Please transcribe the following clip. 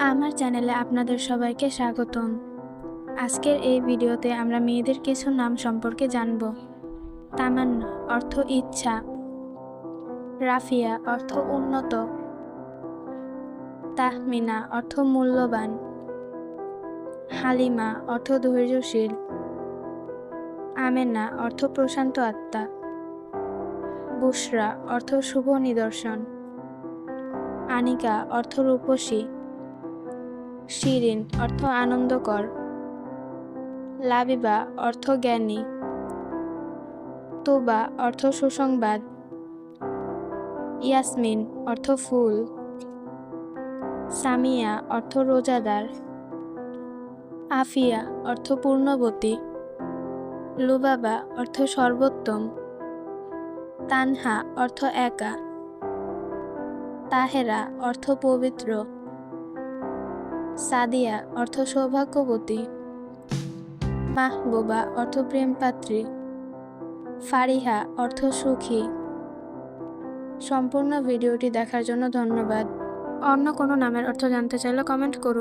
আমার চ্যানেলে আপনাদের সবাইকে স্বাগতম। আজকের এই ভিডিওতে আমরা মেয়েদের কিছু নাম সম্পর্কে জানব। তামান্না অর্থ ইচ্ছা। রাফিয়া অর্থ উন্নত। তাহমিনা অর্থ মূল্যবান। হালিমা অর্থ ধৈর্যশীল। আমেনা অর্থ প্রশান্ত আত্মা। বুশরা অর্থ শুভ নিদর্শন। আনিকা অর্থ রূপসী। শিরিন, অর্থ আনন্দকর। লাবিবা, অর্থ জ্ঞানী। তুবা, অর্থ সুসংবাদ। ইয়াসমিন, অর্থ ফুল। সামিয়া, অর্থ রোজাদার। আফিয়া, অর্থ পূর্ণবতী। লুবাবা, অর্থ সর্বোত্তম। তানহা, অর্থ একা। তাহেরা, অর্থ পবিত্র। সাদিয়া, অর্থ সৌভাগ্যবতী। মাহবুবা অর্থ প্রেমপাত্রী ফারিহা, অর্থ সুখী। সম্পূর্ণ ভিডিওটি দেখার জন্য ধন্যবাদ। অন্য কোনো নামের অর্থ জানতে চাইলে কমেন্ট করুন।